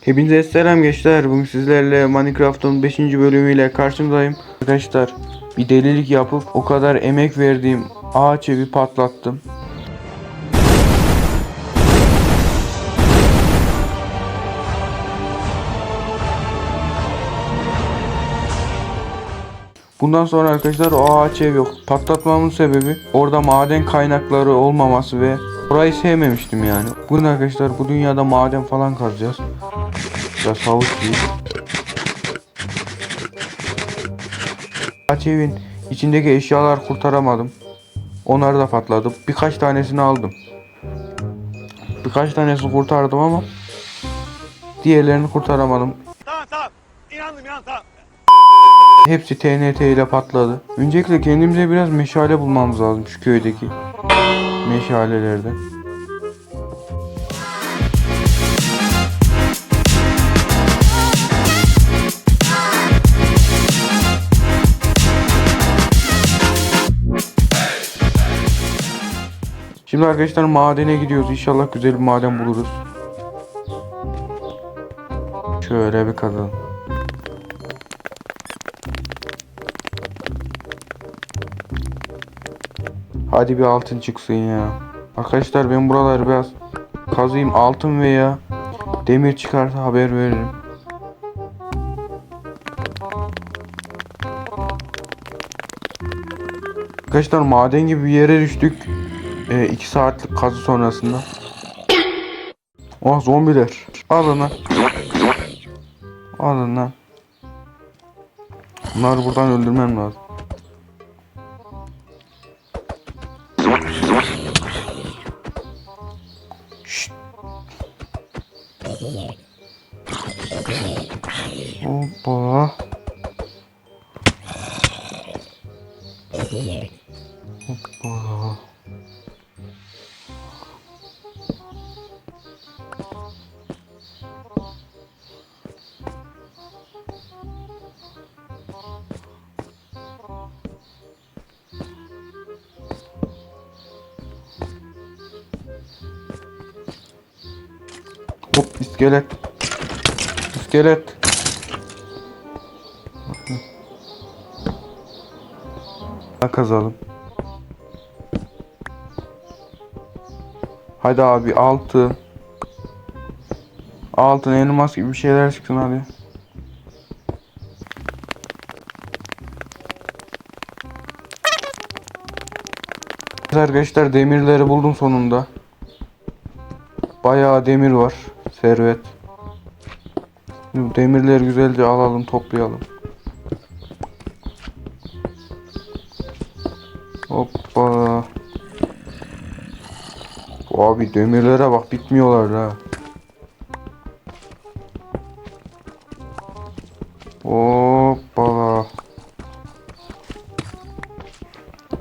Hepinize selam gençler. Bugün sizlerle Minecraft'ın 5. bölümüyle karşınızdayım. Arkadaşlar bir delilik yapıp o kadar emek verdiğim ağaç evi patlattım. Bundan sonra arkadaşlar o ağaç ev yok. Patlatmamın sebebi orada maden kaynakları olmaması ve orayı sevmemiştim yani. Bugün arkadaşlar bu dünyada maden falan kazacağız. Biraz havuç değil. Ağaç evin içindeki eşyalar kurtaramadım. Onları da patladım. Birkaç tanesini aldım. Birkaç tanesini kurtardım ama diğerlerini kurtaramadım. Tamam tamam. İnandım inandım tamam. Hepsi TNT ile patladı. Öncelikle kendimize biraz meşale bulmamız lazım şu köydeki meşalelerden. Şimdi arkadaşlar madene gidiyoruz. İnşallah güzel bir maden buluruz. Şöyle bir kazalım. Hadi bir altın çıksın ya. Arkadaşlar ben buraları biraz kazıyım altın veya demir çıkarsa haber veririm. Arkadaşlar maden gibi bir yere düştük. 2 saatlik kazı sonrasında. Oh zombiler. Alın lan. Alın lan. Bunları buradan öldürmem lazım. Şşt. Hoppa. İskelet. İskelet. Daha kazalım. Hadi abi altı. Altın elmas gibi bir şeyler çıksın hadi. Arkadaşlar demirleri buldum sonunda. Bayağı demir var. Servet. Şimdi demirleri güzelce alalım, toplayalım. Hoppa. Abi demirlere bak bitmiyorlar ha. Hoppala.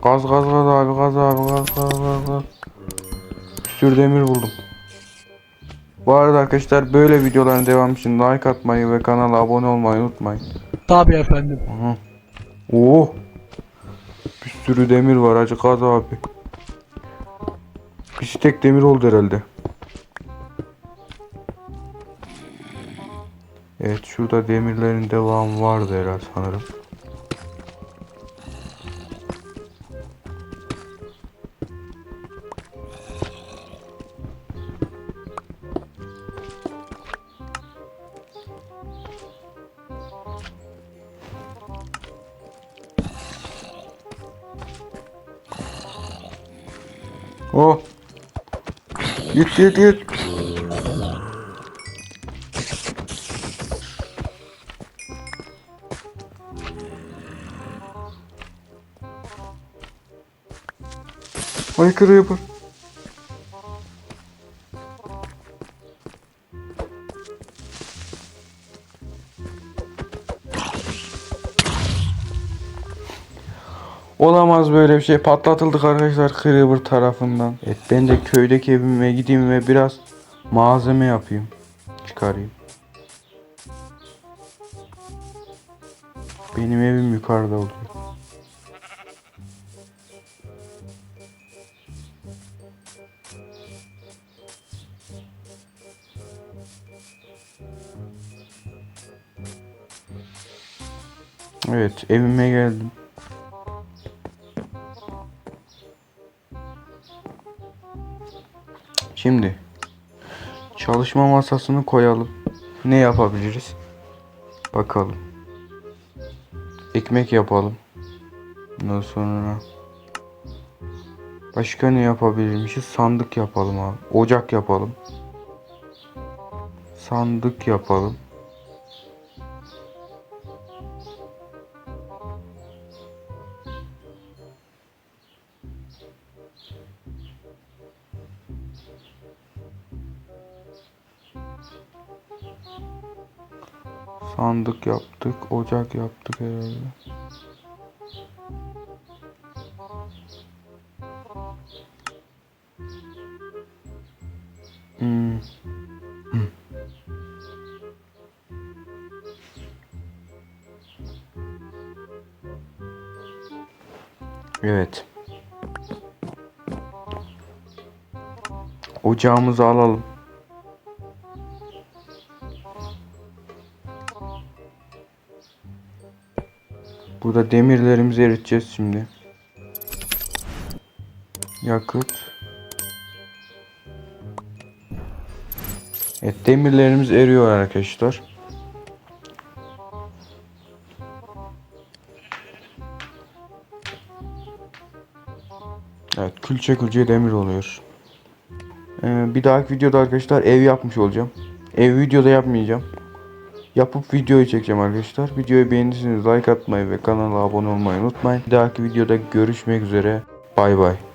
Gaz gaz gaz abi gaz abi gaz gaz gaz. Bir sürü demir buldum. Bu arada arkadaşlar böyle videoların devamı için like atmayı ve kanala abone olmayı unutmayın. Tabii efendim. Aha. Oo. Bir sürü demir var acı kaz abi. Bir stek demir oldu herhalde. Evet şurada demirlerin devamı vardı herhalde sanırım. Oh. Git git git. Ay creeper. Olamaz böyle bir şey. Patlatıldık arkadaşlar Creeper tarafından. Evet ben de köydeki evime gideyim ve biraz malzeme yapayım. Çıkarayım. Benim evim yukarıda olacak. Evet evime geldim. Şimdi çalışma masasını koyalım. Ne yapabiliriz? Bakalım. Ekmek yapalım. Ondan sonra başka ne yapabilirmişiz? Sandık yapalım abi. Ocak yapalım. Sandık yapalım. Sandık yaptık, ocak yaptık herhalde. Hmm. Hmm. Evet. Ocağımızı alalım. Burada demirlerimizi eriteceğiz şimdi. Yakıt. Evet demirlerimiz eriyor arkadaşlar. Evet külçe külçe demir oluyor. Ee, bir dahaki videoda arkadaşlar ev yapmış olacağım. Ev videoda yapmayacağım. Yapıp videoyu çekeceğim arkadaşlar. Videoyu beğendiyseniz like atmayı ve kanala abone olmayı unutmayın. Bir dahaki videoda görüşmek üzere. Bay bay.